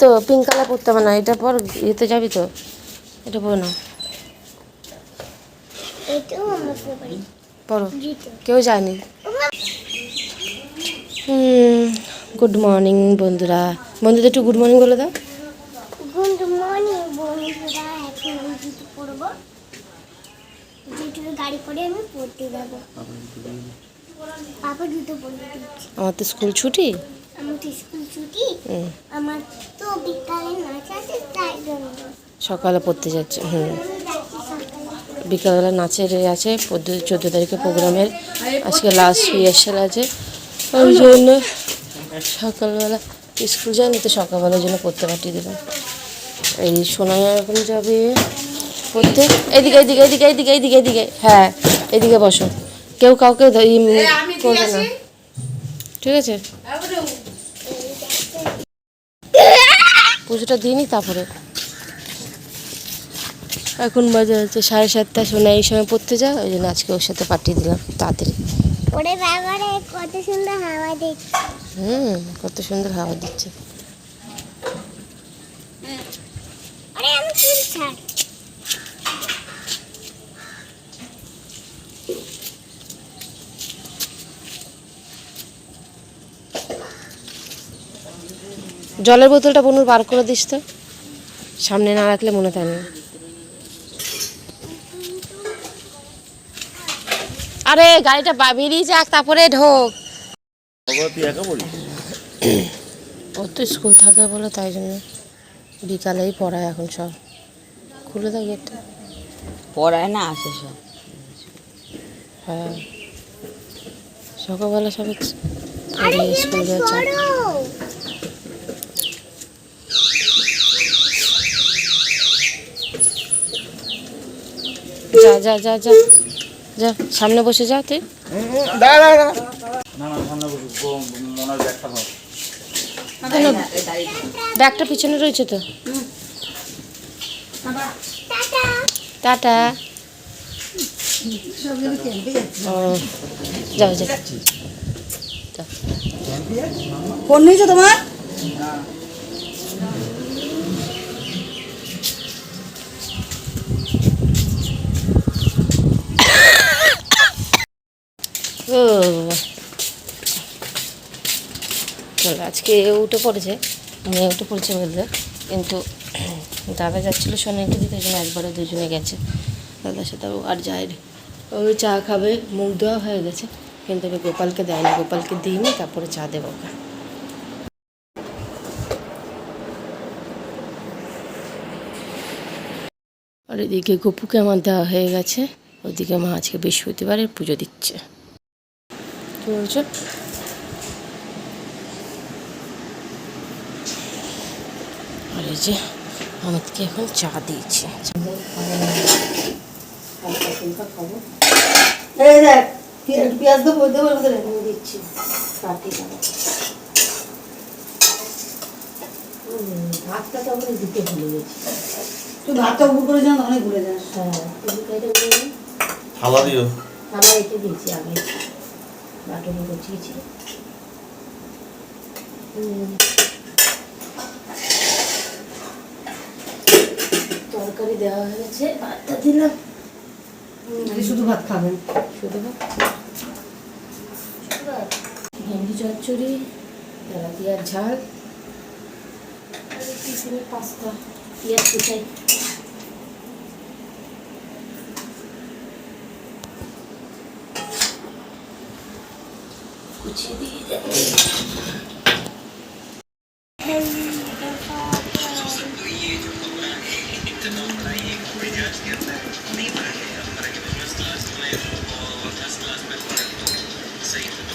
তো pink colour পরতে হবে না এটা পর ইয়েতে যাবি তো এটা পর না। পারি। কেউ যায়নি গুড মর্নিং বন্ধুরা। বন্ধুদের একটু গুড মর্নিং বলে দাও। গুড মর্নিং বন্ধুরা এখন আমি জুতো জুতোর গাড়ি করে আমি পড়তে যাব। পাপা জুতো পরতে আমার তো স্কুল ছুটি। আমার তো স্কুল ছুটি। আমার সকালে পড়তে যাচ্ছে হুম। বিকালবেলা নাচের আছে চোদ্দ তারিখে প্রোগ্রামের। আজকে লাস্ট রিহার্সাল আছে। ওই জন্য সকালবেলা স্কুল যায়নি তো সকালবেলার জন্য পড়তে পাঠিয়ে দিলাম। এই সোনাই এখন যাবে পড়তে। এদিকে এদিকে এদিকে এদিকে এদিকে এদিকে। হ্যাঁ এদিকে বসো। কেউ কাউকে করবে না। ঠিক আছে? পুজোটা দিই তারপরে এখন বাজে হচ্ছে সাড়ে সাতটা শোনা এই সময় পড়তে যাও ওই জন্য আজকে ওর সাথে পাঠিয়ে দিলাম তাড়াতাড়ি। ওরে কত সুন্দর হাওয়া দিচ্ছে। হুম কত সুন্দর হাওয়া দিচ্ছে। আরে আমি জলের বোতলটা বনুর বার করে দিস তো। সামনে না রাখলে মনে থাকে না। আরে গাড়িটা বেরিয়ে যাক তারপরে ঢোক। ওর তো স্কুল থাকে বলে তাই জন্য। বিকালেই পড়ায় এখন সব। খুলে দাও গেটটা। পড়ায় না আসে সব। হ্যাঁ। সকালবেলা সবাই পড়ে স্কুল যাচ্ছে। যা যা যা যা। যা সামনে বসে যা তুই। ব্যাগটা পিছনে রয়েছে তো। টাটা। ও, যাও যাও ফোন নিয়েছো তোমার ও বাবা। চলো আজকে উঠে পড়েছে মেয়ে উঠে পড়েছে বলতে, কিন্তু দাদা যাচ্ছিল সোনাইকে দিতে জন্য একবারে দুজনে গেছে। দাদার সাথে আর যায়নি। ওই চা খাবে, মুখ দেওয়া হয়ে গেছে, কিন্তু আমি গোপালকে দেয়নি, গোপালকে দিইনি, তারপরে চা দেবো ওকে। আর এদিকে গপুকে আমার দেওয়া হয়ে গেছে, ওদিকে মা আজকে বৃহস্পতিবারের পুজো দিচ্ছে। বলছো? আর এই যে আমাদেরকে এখন চা দিয়েছে। এই দেখ পে- পেঁয়াজ দেবো দেবো এর দিচ্ছি। কাটি ভাতটা তো আমরা দিতে ভুলে গেছি। তুই ভাতটা উপর করে যান অনেক ঘুরে যাস। হ্যাঁ থালা দিও। রেখে দিয়েছি আগে। বাটনে গুছিয়েছি তরকারি দেওয়া হয়েছে। ভাতটা দিলাম। শুধু ভাত খাবেন। শুধু ভাত। ভেন্ডি চচ্চড়ি তেলাপিয়ার ঝাল টিফিনের পাস্তা পেঁয়াজ কুচাই। কুচিয়ে দিয়ে দেবো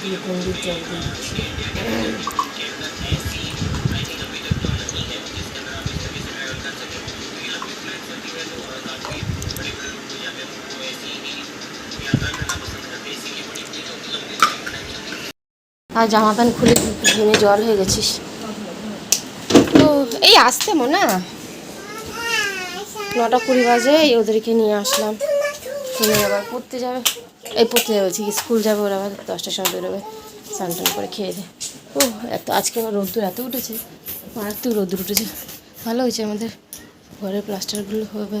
দিয়ে পনির জল দিয়ে আর জামা প্যান্ট খুলে ঘেমে জল হয়ে গেছিস। তো এই আসতে মনা নটা কুড়ি বাজে, এই ওদেরকে নিয়ে আসলাম। নিয়ে আবার পড়তে যাবে। এই পড়তে যাবে বলছি স্কুল যাবে ওরা, আবার দশটার সময় বেরোবে। স্নান টান করে খেয়ে দে। ও, এত, আজকে আমার রোদ্দুর এত উঠেছে। মারাত্মক রোদ্দুর উঠেছে। ভালো হয়েছে আমাদের ঘরের প্লাস্টারগুলো হবে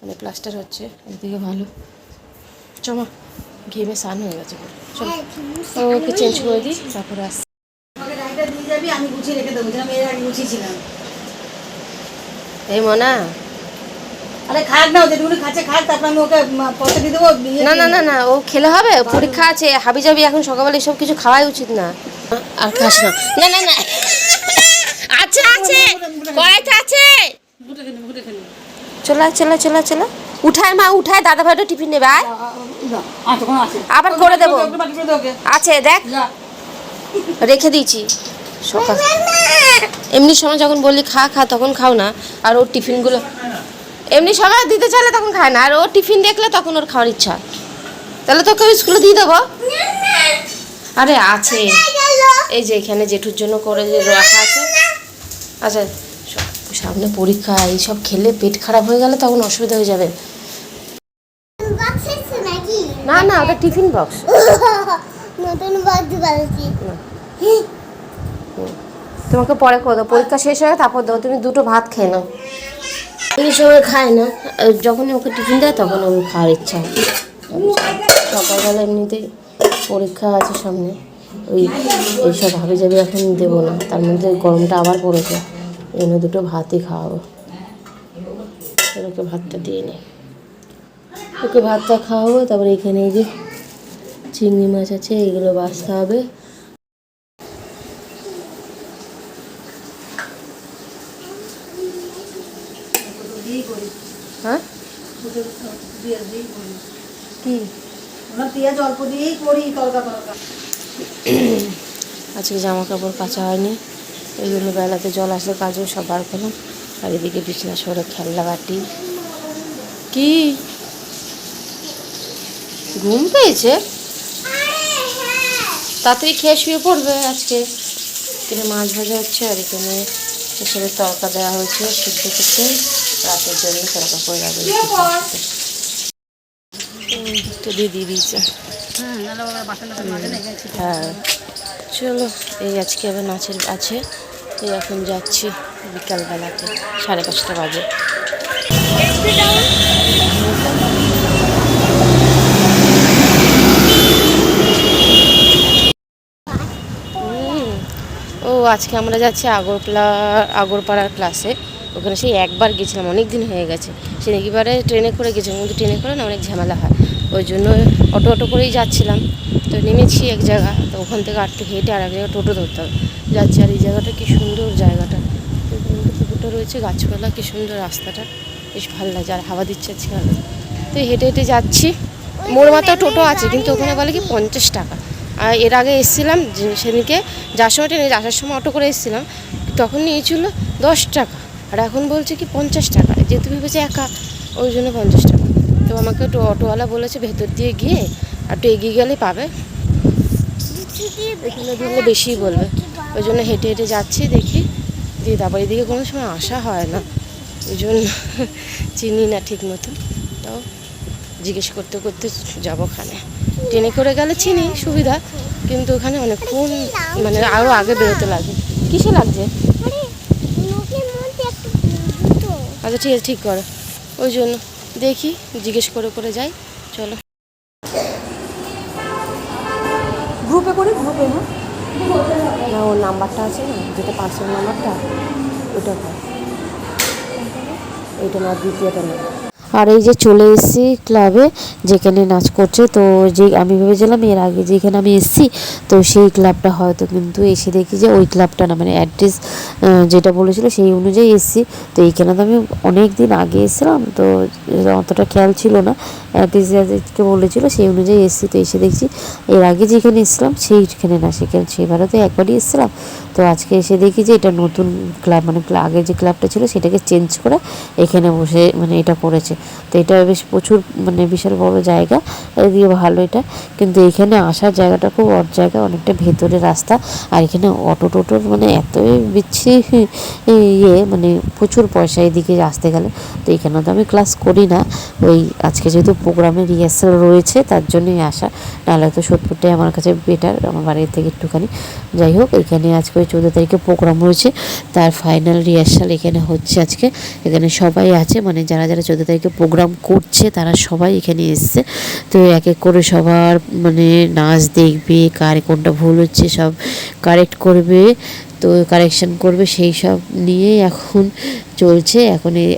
মানে প্লাস্টার হচ্ছে, এদিকে ভালো। চমা, ঘেমে স্নান হয়ে গেছে পুরো। চলো। ওকে চেঞ্জ করে দিই তারপরে আস এই মনা। আরে খাক না যেটুকুনি খাচ্ছে খাক তারপর আমি ওকে পয়সা দিয়ে দেবো না না না না ও খেলে হবে পরীক্ষা আছে হাবি যাবি এখন সকালবেলা এসব কিছু খাওয়াই উচিত না। আর খাস না। না না না। আছে আছে। আছে। চলা চলা চলা চলা। উঠায় মা উঠায় দাদা ভাইটা টিফিন নেবে আয়। আবার করে দেবো। আছে দেখ। রেখে দিয়েছি। সকাল। এমনি সময় যখন বললি খা খা তখন খাও না। আর ওর টিফিনগুলো এমনি সকালে দিতে চাইলে তখন খায় না। আর ওর টিফিন দেখলে তখন ওর খাওয়ার ইচ্ছা। তাহলে তোকে স্কুলে দিয়ে দেবো। আরে আছে। এই যে এখানে জেঠুর জন্য করে যে রাখা আছে। আচ্ছা সামনে পরীক্ষা এইসব খেলে পেট খারাপ হয়ে গেলে তখন অসুবিধা হয়ে যাবে। না না ওটা টিফিন বক্স। নতুন বাক্স বানাচ্ছি। তোমাকে পরে করে পরীক্ষা শেষ হয়ে তারপর দেবো। তুমি দুটো ভাত খেয়ে নাও। এই সময় খায় না। আর যখনই ওকে টিফিন দেয় তখন ওর খাওয়ার ইচ্ছা হয়। সকালবেলা এমনিতেই পরীক্ষা আছে সামনে। ওই এইসব ভাবে যাবে এখন দেবো না। তার মধ্যে গরমটা আবার পড়েছে। জন্য দুটো ভাতই খাওয়াবো। ওকে ভাতটা দিয়ে নি। ওকে ভাতটা খাওয়াবো, তারপরে এখানে এই যে চিংড়ি মাছ আছে, এগুলো বাছতে হবে। হ্যাঁ? আজকে জামা কাপড় কাচা হয়নি এগুলো বেলাতে জল আসলে কাজও সব বার করলাম। আর এদিকে বিছনা সরে খেলনা বাটি। কি? ঘুম পেয়েছে? তাড়াতাড়ি খেয়ে শুয়ে পড়বে আজকে। এখানে মাছ ভাজা হচ্ছে আর এখানে এসবের তরকা দেওয়া হয়েছে সিদ্ধ করতে। রাতের জন্য তরকা করে রাখবে তো দিয়ে দিয়ে দিয়েছে। হ্যাঁ। চলো এই আজকে আবার নাচের আছে। এই এখন যাচ্ছি বিকালবেলাতে সাড়ে পাঁচটা বাজে হুম। ও আজকে আমরা যাচ্ছি আগরপাড়া আগরপাড়ার ক্লাসে ওখানে সেই একবার গেছিলাম অনেক দিন হয়ে গেছে। সে একবারে ট্রেনে করে গেছিলাম কিন্তু ট্রেনে করে না, অনেক ঝামেলা হয়। ওই জন্য অটো অটো করেই যাচ্ছিলাম। তো নেমেছি এক জায়গা, তো ওখান থেকে আটটু হেঁটে আর এক জায়গায় টোটো ধরতে হবে। যাচ্ছি আর এই জায়গাটা কী সুন্দর জায়গাটা। পুকুরটা রয়েছে, গাছপালা কী সুন্দর রাস্তাটা। বেশ ভালো লাগছে, আর হাওয়া দিচ্ছে আজকে তো হেঁটে হেঁটে যাচ্ছি। মোড় মাথা টোটো আছে, কিন্তু ওখানে বলে কি পঞ্চাশ টাকা। এর আগে এসেছিলাম সেদিনকে যার সময় ট্রেনে আসার সময় অটো করে এসেছিলাম, তখন নিয়েছিল দশ টাকা। আর এখন বলছে কি পঞ্চাশ টাকা। যেহেতু ভেবেছে একা, ওই জন্য পঞ্চাশ টাকা। তো আমাকে একটু অটোওয়ালা বলেছে ভেতর দিয়ে গিয়ে, আর একটু এগিয়ে গেলে পাবে। এখানে ধরলে বেশিই বলবে। ওই জন্য হেঁটে হেঁটে যাচ্ছি, দেখি। দিয়ে তারপর এদিকে কোনো সময় আসা হয় না। ওই জন্য চিনি না ঠিক মতো তাও জিজ্ঞেস করতে করতে যাব ওখানে। ট্রেনে করে গেলে চিনি সুবিধা কিন্তু ওখানে অনেকক্ষণ মানে আরও আগে বেরোতে লাগে কিসে লাগছে? আচ্ছা ঠিক আছে ঠিক করো। ওই জন্য দেখি জিজ্ঞেস করে করে যাই চলো। গ্রুপে করি গ্রুপে না? ওর নাম্বারটা আছে না? যেটা পার্সোনাল নাম্বারটা ওটা এইটা না দ্বিতীয়টা না। আর এই যে চলে এসেছি ক্লাবে যেখানে নাচ করছে, তো যে আমি ভেবেছিলাম এর আগে যেখানে আমি এসেছি, তো সেই ক্লাবটা হয়তো কিন্তু এসে দেখি যে ওই ক্লাবটা না মানে অ্যাড্রেস যেটা বলেছিল সেই অনুযায়ী এসেছি। তো এইখানে তো আমি অনেক দিন আগে এসেছিলাম, তো অতটা খেয়াল ছিল না। টিচারকে বলেছিল সেই অনুযায়ী এসেছি, তো এসে দেখছি এর আগে যেখানে এসেছিলাম সেইখানে না, সেখানে সেবারও তো একবারই এসেছিলাম। তো আজকে এসে দেখি যে এটা নতুন ক্লাব মানে আগে যে ক্লাবটা ছিল সেটাকে চেঞ্জ করে এখানে বসে মানে এটা করেছে। তো এটা বেশ প্রচুর মানে বিশাল বড় জায়গা এদিকে ভালো এটা। কিন্তু এখানে আসার জায়গাটা খুব অড জায়গা, অনেকটা ভেতরে রাস্তা, আর এখানে অটো টোটোর মানে এতই বিচ্ছিরি ইয়ে মানে প্রচুর পয়সা এদিকে আসতে গেলে। তো এখানে তো আমি ক্লাস করি না। ওই আজকে যেহেতু প্রোগ্রামের রিহার্সাল রয়েছে, তার জন্যই আসা। নাহলে তো সোদপুরটাই আমার কাছে বেটার আমার বাড়ির থেকে একটুখানি। যাই হোক, এখানে আজকে ওই চৌদ্দ তারিখে প্রোগ্রাম রয়েছে, তার ফাইনাল রিহার্সাল এখানে হচ্ছে আজকে। এখানে সবাই আছে মানে যারা যারা চৌদ্দ তারিখে প্রোগ্রাম করছে, তারা সবাই এখানে এসছে। তো এক এক করে সবার মানে নাচ দেখবে, কার কোনটা ভুল হচ্ছে, সব কারেক্ট করবে। তো কারেকশন করবে, সেই সব নিয়েই এখন চলছে। এখন এই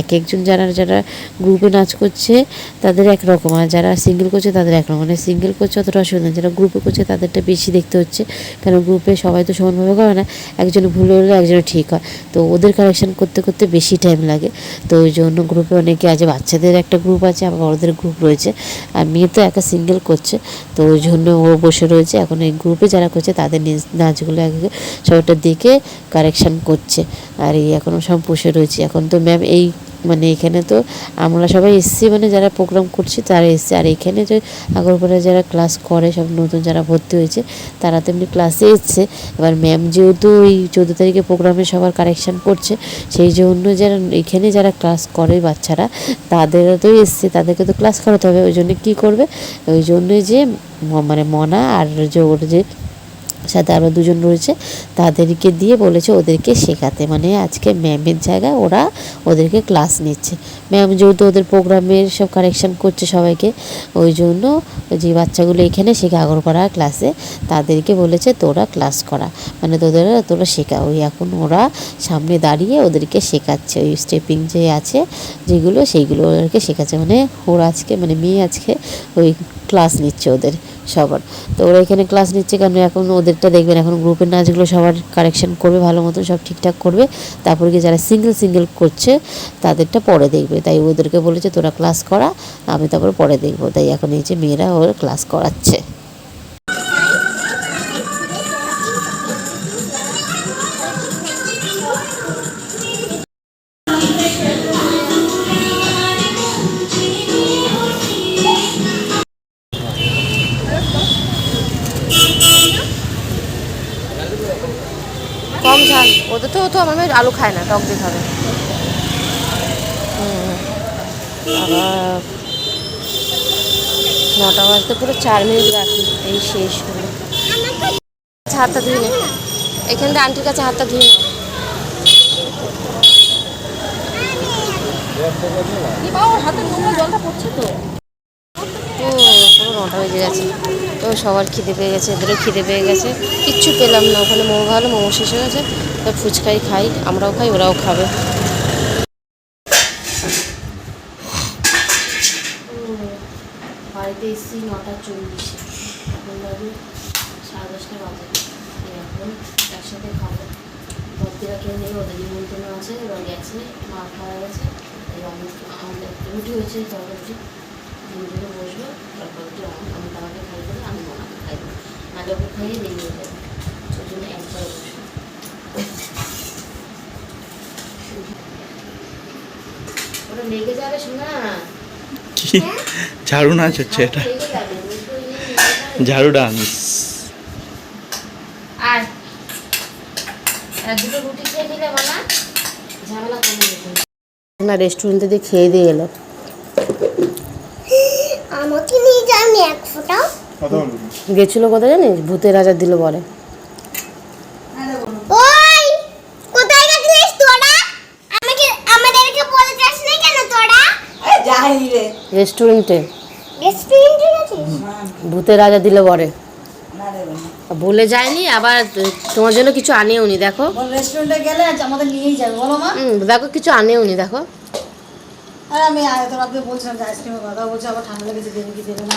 এক একজন যারা যারা গ্রুপে নাচ করছে, তাদের একরকম আর যারা সিঙ্গেল করছে, তাদের একরকম মানে সিঙ্গেল করছে অতটা অসুবিধা। যারা গ্রুপে করছে, তাদেরটা বেশি দেখতে হচ্ছে। কারণ গ্রুপে সবাই তো সমানভাবে করে না। একজন ভুল হলে একজন ঠিক হয়। তো ওদের কারেকশন করতে করতে বেশি টাইম লাগে। তো ওই জন্য গ্রুপে অনেকে আছে। বাচ্চাদের একটা গ্রুপ আছে, আবার বড়দের গ্রুপ রয়েছে। আর মেয়ে তো একা সিঙ্গেল করছে। তো ওই জন্য ও বসে রয়েছে। এখন এই গ্রুপে যারা করছে, তাদের নাচগুলো এক সবটা দেখে কারেকশান করছে। আর এই এখন সব বসে রয়েছে। এখন তো ম্যাম এই মানে এখানে তো আমরা সবাই এসছি মানে যারা প্রোগ্রাম করছি তারা এসছে। আর এখানে যে আগরপাড়ায় যারা ক্লাস করে, সব নতুন যারা ভর্তি হয়েছে, তারা তো এমনি ক্লাসে এসছে। এবার ম্যাম যেহেতু ওই চোদ্দ তারিখে প্রোগ্রামে সবার কারেকশান করছে, সেই জন্য যারা এখানে যারা ক্লাস করে বাচ্চারা, তাদেরও তো এসছে। তাদেরকে তো ক্লাস করাতে হবে। ওই জন্য কী করবে? ওই জন্যই যে মানে মনা আর যে ওর যে সাথে আরও দুজন রয়েছে, তাদেরকে দিয়ে বলেছে ওদেরকে শেখাতে। মানে আজকে ম্যামের জায়গায় ওরা ওদেরকে ক্লাস নিচ্ছে। ম্যাম যেহেতু ওদের প্রোগ্রামের সব কারেকশান করছে সবাইকে, ওই জন্য যে বাচ্চাগুলো এখানে শেখে আগরপাড়া ক্লাসে তাদেরকে বলেছে তোরা ক্লাস করা। মানে তোদের, তোরা শেখা। ওই এখন ওরা সামনে দাঁড়িয়ে ওদেরকে শেখাচ্ছে। ওই স্টেপিং যে আছে, যেগুলো, সেইগুলো ওদেরকে শেখাচ্ছে। মানে ওরা আজকে মানে মেয়ে আজকে ওই ক্লাস নিচ্ছে ওদের। সবার। তো ওরা এখানে ক্লাস নিচ্ছে কারণ এখন ওদেরটা দেখবেন, এখন গ্রুপের নাচগুলো সবার কারেকশন করবে, ভালো মতো সব ঠিকঠাক করবে। তারপর গিয়ে যারা সিঙ্গেল সিঙ্গেল করছে, তাদেরটা পরে দেখবে। তাই ওদেরকে বলেছে, তোরা ক্লাস করা, আমি তারপর পরে দেখব। তাই এখন এই যে মেয়েরা ওর ক্লাস করাচ্ছে। তো আমার মেয়ে আলু খায় না টক দিয়ে খাবে। আবার নটা বাজতে পুরো চার মিনিট বাকি এই শেষ হলো। আচ্ছা, হাতটা ধুয়ে নে। এখান থেকে আন্টির কাছে হাতটা ধুয়ে নাও। ও পুরো নটা বেজে গেছে। তো সবার খিদে পেয়ে গেছে, এদেরও খিদে পেয়ে গেছে। কিচ্ছু পেলাম না, ওখানে মোমো ভালো মোমো শেষ হয়ে গেছে। তো ফুচকাই খাই, আমরাও খাই, ওরাও খাবে। বাড়িতে এসেছি নটা চল্লিশে। এখন বাজে সাড়ে দশটা বাজে। এখন একসাথে খাব। ভর্তিরা কেউ নেই, ওদের নিমন্ত্রণ আছে ওরা গেছে, মা খাওয়া গেছে আমি আমাদের রুটি হয়েছে বসবো তারপর আমি আমি বাবাকে খাই দেবো আমি মামাকে খাই দেবো নাহলে ওকে খাইয়ে দেরি হয়ে যাবে ওই জন্য একবারে ওটা লেগে যাবে শোনা কি ঝাড়ু নাচ হচ্ছে এটা। বুঝতে পারলি? ঝাড়ু ডান্স। আর আর দুটো রুটি খেয়ে নিলে ঝামেলা কমে না রেস্টুরেন্টে দিয়ে খেয়ে দিয়ে এলো আমাকে নিয়ে যাওনি এক ফোঁটাও গেছিল কোথায় জানিস? ভূতের রাজা দিল বলে। ওই কোথায় গেছিলিস তোরা? আমাকে আমাদেরকে বলে যাস না কেন তোরা? যাইনি রে। রেস্টুরেন্টে। রেস্টুরেন্টে ভূতের রাজা দিল বলে। না বলে যায়নি আবার তোমার জন্য কিছু আনেওনি দেখো। রেস্টুরেন্টে গেলে আমাদের নিয়েই যাবে বলো মা। দেখো কিছু আনেওনি দেখো। আর আমি বলছিলাম যে আইসক্রিমের কথা বলছে আবার ঠান্ডা লেগেছে দেবে কি দেবে না।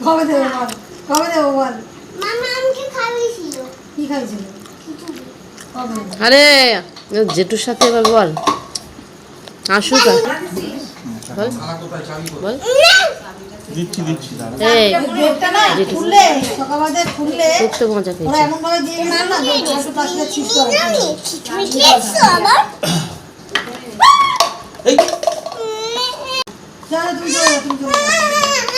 কবে দেবো বল? কবে দেবো বল? মামা আমাকে খাওয়াইছিল কি খাইছিল? আরে জেঠুর সাথে এবার বল। আসুক বল। বল। দিচ্ছি দিচ্ছি এই। গেটটা খুললে সকালবেলা খুললে খুব তো মজা পেয়েছি এমন ভাবে দিয়ে গেল না যে ছোট তার করে আমি খেয়েছো আবার? এই। চলো তুমি চলে তুমি চলে যাও।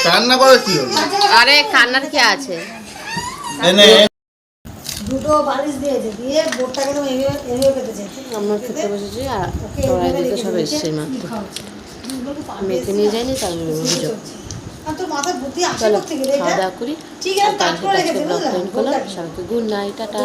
রান্না করে কি হলো আরে কান্নার কি আছে? এনে দুটো বালিশ দিয়েছে দিয়ে বোর্ডটাকে তো এভাবে এভাবে পেতে চাইছে আমরা খেতে বসেছি আর ওকে তোরা দিকে সব এসছে মাত্র আমি মেয়েকে নিয়ে যায়নি তার অভিযোগ চলছে। আর তোর মাথায় বুদ্ধি চলো করতে গেলে খাওয়া দাওয়া করি। ঠিক আছে কাজ করে আজকে রেখেছে ব্লগ করলাম সবাইকে গুড নাইট টাটা।